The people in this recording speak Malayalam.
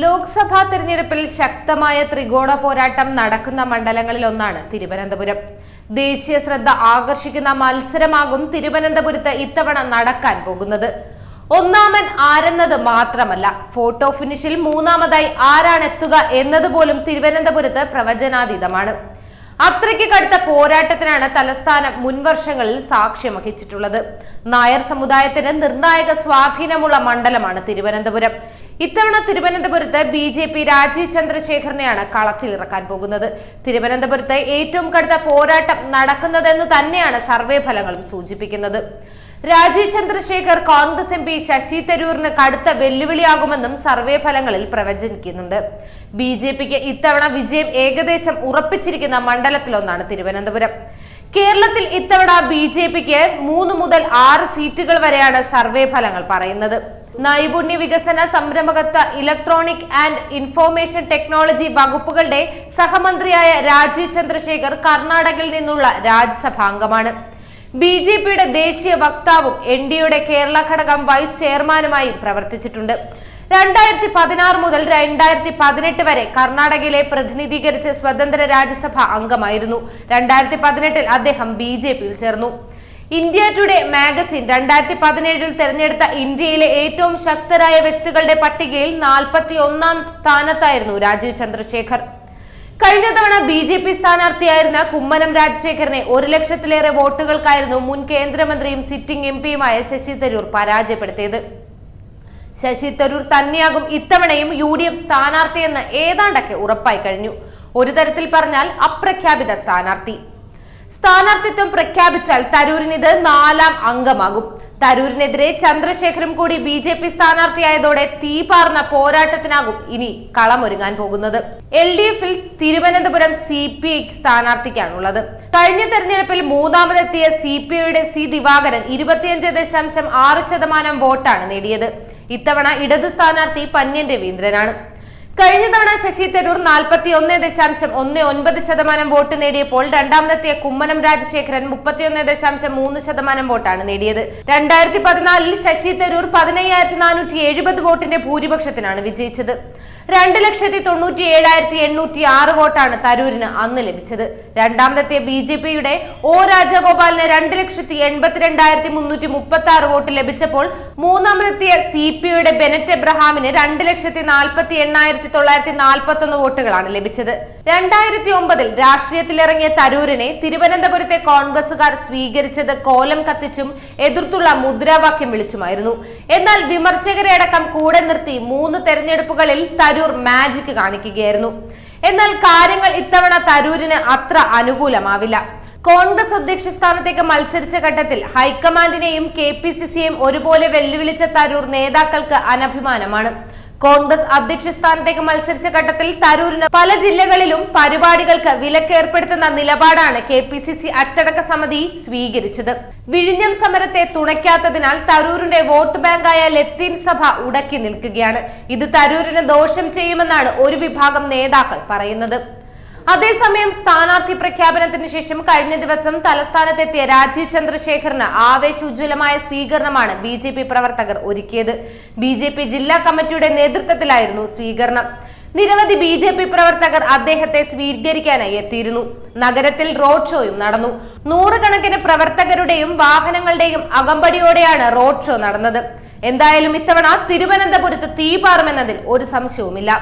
ലോക്സഭാ തെരഞ്ഞെടുപ്പിൽ ശക്തമായ ത്രികോണ പോരാട്ടം നടക്കുന്ന മണ്ഡലങ്ങളിലൊന്നാണ് തിരുവനന്തപുരം. ദേശീയ ശ്രദ്ധ ആകർഷിക്കുന്ന മത്സരമാകും തിരുവനന്തപുരത്ത് ഇത്തവണ നടക്കാൻ പോകുന്നത്. ഒന്നാമൻ ആരെന്നത് മാത്രമല്ല ഫോട്ടോ ഫിനിഷിൽ മൂന്നാമതായി ആരാണ് എത്തുക എന്നതുപോലും തിരുവനന്തപുരത്ത് പ്രവചനാതീതമാണ്. അത്രയ്ക്ക് കടുത്ത പോരാട്ടത്തിനാണ് തലസ്ഥാനം മുൻവർഷങ്ങളിൽ സാക്ഷ്യം വഹിച്ചിട്ടുള്ളത്. നായർ സമുദായത്തിന് നിർണായക സ്വാധീനമുള്ള മണ്ഡലമാണ് തിരുവനന്തപുരം. ഇത്തവണ തിരുവനന്തപുരത്ത് ബി ജെ പി രാജീവ് ചന്ദ്രശേഖരനെയാണ് കളത്തിലിറക്കാൻ പോകുന്നത്. തിരുവനന്തപുരത്ത് ഏറ്റവും കടുത്ത പോരാട്ടം നടക്കുന്നതെന്ന് തന്നെയാണ് സർവേ ഫലങ്ങളും സൂചിപ്പിക്കുന്നത്. രാജീവ് ചന്ദ്രശേഖർ കോൺഗ്രസ് എം പി ശശി തരൂരിന് കടുത്ത വെല്ലുവിളിയാകുമെന്നും സർവേ ഫലങ്ങളിൽ പ്രവചനിക്കുന്നുണ്ട് ബി ജെ പിക്ക് ഇത്തവണ വിജയം ഏകദേശം ഉറപ്പിച്ചിരിക്കുന്ന മണ്ഡലത്തിലൊന്നാണ് തിരുവനന്തപുരം. കേരളത്തിൽ ഇത്തവണ ബി ജെ പിക്ക് മൂന്ന് മുതൽ ആറ് സീറ്റുകൾ വരെയാണ് സർവേ ഫലങ്ങൾ പറയുന്നത്. നൈപുണ്യ വികസന സംരംഭകത്വ ഇലക്ട്രോണിക് ആൻഡ് ഇൻഫോർമേഷൻ ടെക്നോളജി വകുപ്പുകളുടെ സഹമന്ത്രിയായ രാജീവ് ചന്ദ്രശേഖർ കർണാടകയിൽ നിന്നുള്ള രാജ്യസഭാംഗമാണ്. ബി ജെ പിയുടെ ദേശീയ വക്താവും എൻ ഡിയുടെ കേരള ഘടകം വൈസ് ചെയർമാനുമായും പ്രവർത്തിച്ചിട്ടുണ്ട്. രണ്ടായിരത്തി പതിനാറ് മുതൽ രണ്ടായിരത്തി പതിനെട്ട് വരെ കർണാടകയിലെ പ്രതിനിധീകരിച്ച് സ്വതന്ത്ര രാജ്യസഭ അംഗമായിരുന്നു. രണ്ടായിരത്തി പതിനെട്ടിൽ അദ്ദേഹം ബി ജെ പിയിൽ ചേർന്നു. ഇന്ത്യ ടുഡേ മാഗസിൻ രണ്ടായിരത്തി പതിനേഴിൽ തെരഞ്ഞെടുത്ത ഇന്ത്യയിലെ ഏറ്റവും ശക്തരായ വ്യക്തികളുടെ പട്ടികയിൽ നാൽപ്പത്തി ഒന്നാം സ്ഥാനത്തായിരുന്നു രാജീവ് ചന്ദ്രശേഖർ. കഴിഞ്ഞ തവണ ബി ജെ പി സ്ഥാനാർത്ഥിയായിരുന്ന കുമ്മനം രാജശേഖരനെ ഒരു ലക്ഷത്തിലേറെ വോട്ടുകൾക്കായിരുന്നു മുൻ കേന്ദ്രമന്ത്രിയും സിറ്റിംഗ് എം പിയുമായ ശശി തരൂർ പരാജയപ്പെടുത്തിയത്. ശശി തരൂർ തന്നെയാകും ഇത്തവണയും യു ഡി എഫ് സ്ഥാനാർത്ഥിയെന്ന് ഏതാണ്ടൊക്കെ ഉറപ്പായി കഴിഞ്ഞു. ഒരു തരത്തിൽ പറഞ്ഞാൽ അപ്രഖ്യാപിത സ്ഥാനാർത്ഥി. സ്ഥാനാർത്ഥിത്വം പ്രഖ്യാപിച്ചാൽ തരൂരിന് ഇത് നാലാം അംഗമാകും. തരൂരിനെതിരെ ചന്ദ്രശേഖരം കൂടി ബി ജെ പി സ്ഥാനാർത്ഥിയായതോടെ തീപാർന്ന പോരാട്ടത്തിനാകും ഇനി കളമൊരുങ്ങാൻ പോകുന്നത്. എൽ ഡി എഫിൽ തിരുവനന്തപുരം സി പി ഐ സ്ഥാനാർത്ഥിക്കാണുള്ളത്. കഴിഞ്ഞ തെരഞ്ഞെടുപ്പിൽ മൂന്നാമതെത്തിയ സി പി ഐയുടെ സി ദിവാകരൻ ഇരുപത്തിയഞ്ച് ദശാംശം ആറ് ശതമാനം വോട്ടാണ് നേടിയത്. ഇത്തവണ ഇടത് സ്ഥാനാർത്ഥി പന്ന്യൻ രവീന്ദ്രനാണ്. കഴിഞ്ഞ തവണ ശശി തരൂർ നാൽപ്പത്തി ഒന്ന് ദശാംശം ഒന്ന് ഒൻപത് ശതമാനം വോട്ട് നേടിയപ്പോൾ രണ്ടാമതെത്തിയ കുമ്മനം രാജശേഖരൻ മുപ്പത്തിയൊന്ന് ദശാംശം മൂന്ന് ശതമാനം വോട്ടാണ് നേടിയത്. രണ്ടായിരത്തി പതിനാലിൽ ശശി തരൂർ പതിനയ്യായിരത്തി നാനൂറ്റി എഴുപത് വോട്ടിന്റെ ഭൂരിപക്ഷത്തിനാണ് വിജയിച്ചത്. രണ്ട് ലക്ഷത്തി തൊണ്ണൂറ്റി ഏഴായിരത്തി എണ്ണൂറ്റി ആറ് വോട്ടാണ് തരൂരിന് അന്ന് ലഭിച്ചത്. രണ്ടാമതെത്തിയ ബി ജെ പിയുടെ ഒ രാജഗോപാലിന് രണ്ട് ലക്ഷത്തി എൺപത്തിരണ്ടായിരത്തി മുന്നൂറ്റി മുപ്പത്തി ആറ് വോട്ട് ലഭിച്ചപ്പോൾ മൂന്നാമതെത്തിയ സി പി യുടെ ബെനറ്റ് എബ്രഹാമിന് രണ്ട് ലക്ഷത്തി നാൽപ്പത്തി എണ്ണായിരത്തി തൊള്ളായിരത്തി നാൽപ്പത്തി ഒന്ന് വോട്ടുകളാണ് ലഭിച്ചത്. രണ്ടായിരത്തി ഒമ്പതിൽ രാഷ്ട്രീയത്തിലിറങ്ങിയ തരൂരിനെ തിരുവനന്തപുരത്തെ കോൺഗ്രസുകാർ സ്വീകരിച്ചത് കോലം കത്തിച്ചും എതിർത്തുള്ള മുദ്രാവാക്യം വിളിച്ചുമായിരുന്നു. എന്നാൽ വിമർശകരെ അടക്കം കൂടെ നിർത്തി മൂന്ന് തെരഞ്ഞെടുപ്പുകളിൽ മാജിക് കാണിക്കുകയായിരുന്നു. എന്നാൽ കാര്യങ്ങൾ ഇത്തവണ തരൂരിന് അത്ര അനുകൂലമാവില്ല. കോൺഗ്രസ് അധ്യക്ഷ സ്ഥാനത്തേക്ക് മത്സരിച്ച ഘട്ടത്തിൽ ഹൈക്കമാൻഡിനെയും കെ പി സി സിയെയും ഒരുപോലെ വെല്ലുവിളിച്ച തരൂർ നേതാക്കൾക്ക് അനഭിമാനമാണ്. കോൺഗ്രസ് അധ്യക്ഷ സ്ഥാനത്തേക്ക് മത്സരിച്ച ഘട്ടത്തിൽ തരൂരിന് പല ജില്ലകളിലും പരിപാടികൾക്ക് വിലക്കേർപ്പെടുത്തുന്ന നിലപാടാണ് കെ പി സി സി അച്ചടക്ക സമിതി സ്വീകരിച്ചത്. വിഴിഞ്ഞം സമരത്തെ തുണയ്ക്കാത്തതിനാൽ തരൂരിന്റെ വോട്ട് ബാങ്കായ ലത്തീൻ സഭ ഉടക്കി നിൽക്കുകയാണ്. ഇത് തരൂരിന് ദോഷം ചെയ്യുമെന്നാണ് ഒരു വിഭാഗം നേതാക്കൾ പറയുന്നത്. അതേസമയം സ്ഥാനാർത്ഥി പ്രഖ്യാപനത്തിന് ശേഷം കഴിഞ്ഞ ദിവസം തലസ്ഥാനത്തെത്തിയ രാജീവ് ചന്ദ്രശേഖറിന് ആവേശോജ്വലമായ സ്വീകരണമാണ് ബി ജെ പി പ്രവർത്തകർ ഒരുക്കിയത്. ബി ജെ പി ജില്ലാ കമ്മിറ്റിയുടെ നേതൃത്വത്തിലായിരുന്നു സ്വീകരണം. നിരവധി ബി ജെ പി പ്രവർത്തകർ അദ്ദേഹത്തെ സ്വീകരിക്കാനായി എത്തിയിരുന്നു. നഗരത്തിൽ റോഡ് ഷോയും നടന്നു. നൂറുകണക്കിന് പ്രവർത്തകരുടെയും വാഹനങ്ങളുടെയും അകമ്പടിയോടെയാണ് റോഡ് ഷോ നടന്നത്. എന്തായാലും ഇത്തവണ തിരുവനന്തപുരത്ത് തീ പാറുമെന്നതിൽ ഒരു സംശയവുമില്ല.